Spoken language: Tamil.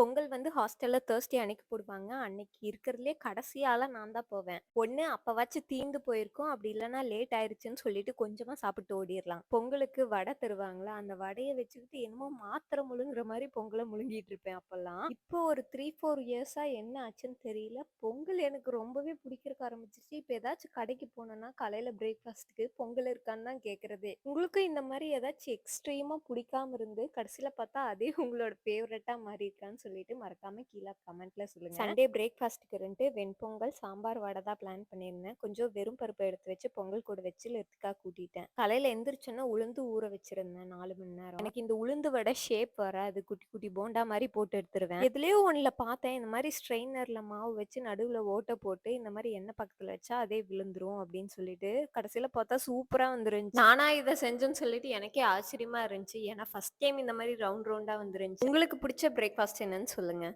பொங்கல் வந்து ஹாஸ்டல்ல தேர்ஸ்டே அன்னைக்கு போடுவாங்க. அன்னைக்கு இருக்கிறதுலே கடைசியால நான் தான் போவேன். ஒண்ணு அப்பவாச்சும் தீந்து போயிருக்கோம் அப்படி இல்லைன்னா லேட் ஆயிருச்சுன்னு சொல்லிட்டு கொஞ்சமா சாப்பிட்டு ஓடிரலாம். பொங்கலுக்கு வடை தருவாங்களா அந்த வடையை வச்சுக்கிட்டு என்னமோ மாத்திரை முழுங்குற மாதிரி பொங்கலை முழுங்கிட்டு இருப்பேன் அப்பெல்லாம் இப்போ ஒரு 3, 4 இயர்ஸா என்ன ஆச்சுன்னு தெரியல. பொங்கல் எனக்கு ரொம்பவே பிடிக்கிறக்கு ஆரம்பிச்சிச்சு இப்ப ஏதாச்சும் கடைக்கு போனோம்னா காலையில பிரேக்ஃபாஸ்ட்டுக்கு பொங்கல் இருக்கான்னு தான் கேட்கறதே. உங்களுக்கும் இந்த மாதிரி ஏதாச்சும் எக்ஸ்ட்ரீமா பிடிக்காம இருந்து, கடைசியில பார்த்தா அதே உங்களோட ஃபேவரட்டா மாறி இருக்கான்னு சொல்லிட்டு மறக்காம கீழ கமெண்ட்ல சொல்லுங்க. சண்டே பிரேக்ஃபாஸ்ட்க்குன்ட்டு வெண்பொங்கல், சாம்பார், வடை தான் பிளான் பண்ணியிருந்தேன். கொஞ்சம் வெறும் பருப்பு எடுத்து வச்சு பொங்கல் கூட வச்சு லெத்திக்கா கூட்டிட்டேன். காலையில எந்திரிச்சோனே உளுந்து ஊற வச்சிருந்தேன் 4 மணி நேரம். எனக்கு இந்த உளுந்து வடை ஷேப் வராது. குட்டி குட்டி போண்டா மாரி போட்டு எடுத்துருவேன். எதுலயோ ஒண்ணுல பார்த்தேன். இந்த மாரி ஸ்ட்ரெயினர்ல மாவு வச்சு நடுவுல ஓட்ட போட்டு, இந்த மாரி எண்ணெய் பக்கத்துல வச்சா அதே விழுந்துரும் அப்படின்னு சொல்லிட்டு, கடைசியில பார்த்தா சூப்பரா வந்துருந்துச்சு. நானா இத செஞ்சேன்னு சொல்லிட்டு எனக்கே ஆச்சரியமா இருந்துச்சு. ஏன்னா ஃபர்ஸ்ட் டைம் இந்த மாரி ரவுண்ட் ரவுண்டா வந்துருந்துச்சு. உங்களுக்கு பிடிச்ச பிரேக்ஃபாஸ்ட் என்னன்னு சொல்லுங்க.